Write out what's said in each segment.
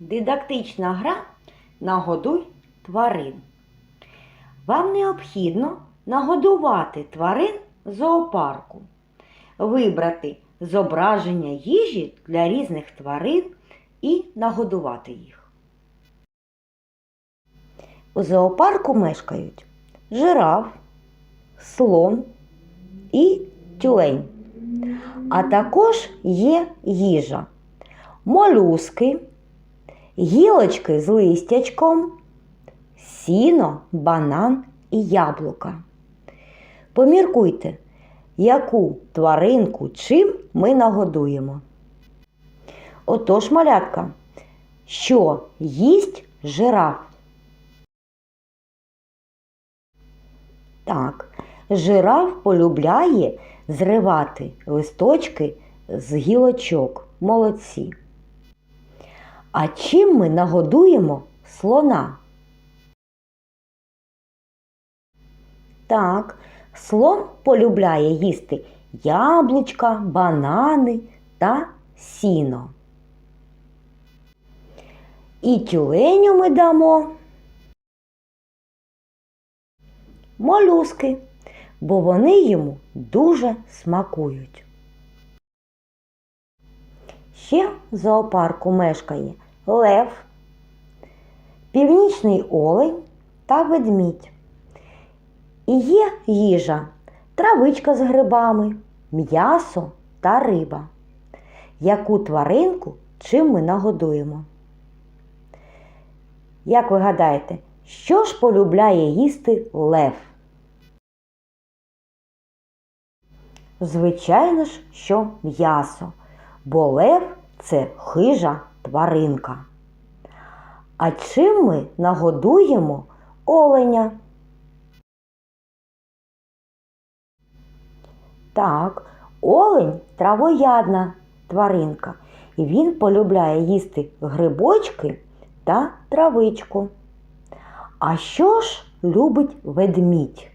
Дидактична гра Нагодуй тварин. Вам необхідно нагодувати тварин зоопарку, вибрати зображення їжі для різних тварин і нагодувати їх. У зоопарку мешкають жираф, слон і тюлень. А також є їжа, молюски, гілочки з листячком, сіно, банан і яблука. Поміркуйте, яку тваринку чим ми нагодуємо. Отож, малятка, що їсть жираф? Так, жираф полюбляє зривати листочки з гілочок. Молодці. А чим ми нагодуємо слона? Так, слон полюбляє їсти яблучка, банани та сіно. І тюленю ми дамо молюски, бо вони йому дуже смакують. Ще в зоопарку мешкає лев, північний олень та ведмідь. І є їжа, травичка з грибами, м'ясо та риба. Яку тваринку чим ми нагодуємо? Як ви гадаєте, що ж полюбляє їсти лев? Звичайно ж, що м'ясо, бо лев це хижа тваринка. А чим ми нагодуємо оленя? Так, олень травоядна тваринка, і він полюбляє їсти грибочки та травичку. А що ж любить ведмідь?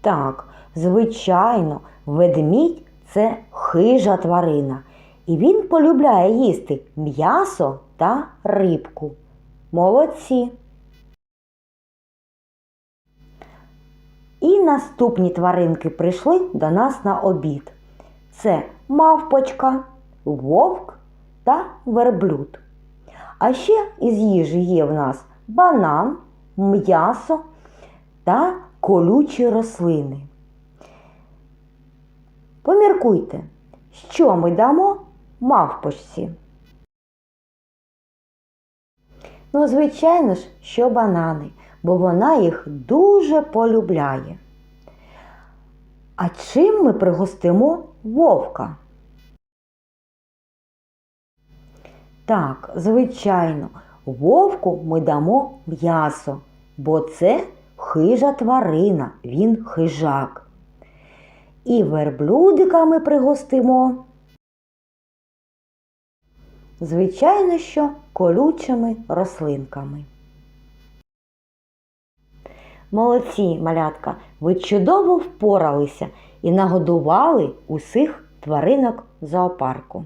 Так, звичайно, ведмідь це хижа тварина, і він полюбляє їсти м'ясо та рибку. Молодці. І наступні тваринки прийшли до нас на обід. Це мавпочка, вовк та верблюд. А ще із їжі є в нас банан, м'ясо та колючі рослини. Поміркуйте, що ми дамо мавпочці? Ну, звичайно ж, що банани, бо вона їх дуже полюбляє. А чим ми пригостимо вовка? Так, звичайно, вовку ми дамо м'ясо, бо це хижа тварина, він хижак. І верблюдиками пригостимо. Звичайно, що колючими рослинками. Молодці, малятка, ви чудово впоралися і нагодували усіх тваринок зоопарку.